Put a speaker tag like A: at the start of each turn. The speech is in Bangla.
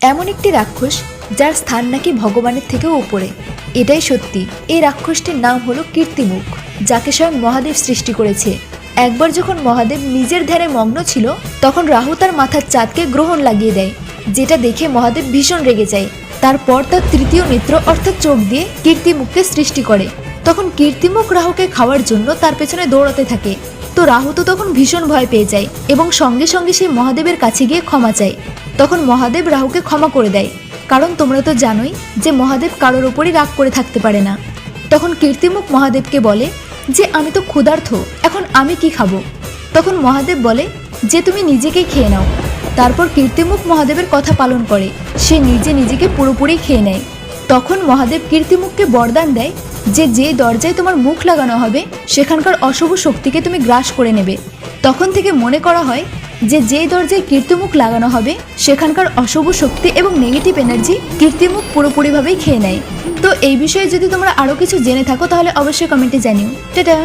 A: এমন একটি রাক্ষস যার স্থান নাকি ভগবানের থেকেও উপরে। এটাই সত্যি। এই রাক্ষসটির নাম হলো কীর্তিমুখ, যাকে স্বয়ং মহাদেব সৃষ্টি করেছে। একবার যখন মহাদেব নিজের ধ্যানে মগ্ন ছিল, তখন রাহু তার মাথার চাঁদকে গ্রহণ লাগিয়ে দেয়, যেটা দেখে মহাদেব ভীষণ রেগে যায়। তারপর তার তৃতীয় নেত্র অর্থাৎ চোখ দিয়ে কীর্তিমুখকে সৃষ্টি করে। তখন কীর্তিমুখ রাহুকে খাওয়ার জন্য তার পেছনে দৌড়াতে থাকে। তো রাহু তো তখন ভীষণ ভয় পেয়ে যায় এবং সঙ্গে সঙ্গে সে মহাদেবের কাছে গিয়ে ক্ষমা চায়। তখন মহাদেব রাহুকে ক্ষমা করে দেয়। কারণ তোমরা তো জানোই যে মহাদেব কারোর ওপরই রাগ করে থাকতে পারে না। তখন কীর্তিমুখ মহাদেবকে বলে, যে আমি তো ক্ষুধার্থ এখন আমি কি খাব? তখন মহাদেব বলে, যে তুমি নিজেকেই খেয়ে নাও। তারপর কীর্তিমুখ মহাদেবের কথা পালন করে। সে নিজে নিজেকে পুরোপুরি খেয়ে নেয়। তখন মহাদেব কীর্তিমুখকে বরদান দেয় যে যে দরজায় তোমার মুখ লাগানো হবে, সেখানকার অশুভ শক্তিকে তুমি গ্রাস করে নেবে। তখন থেকে মনে করা হয় যে যে দরজায় কীর্তিমুখ লাগানো হবে, সেখানকার অশুভ শক্তি এবং নেগেটিভ এনার্জি কীর্তিমুখ পুরোপুরিভাবেই খেয়ে নেয়। তো এই বিষয়ে যদি তোমরা আরও কিছু জেনে থাকো, তাহলে অবশ্যই কমেন্টে জানিও। টাটা!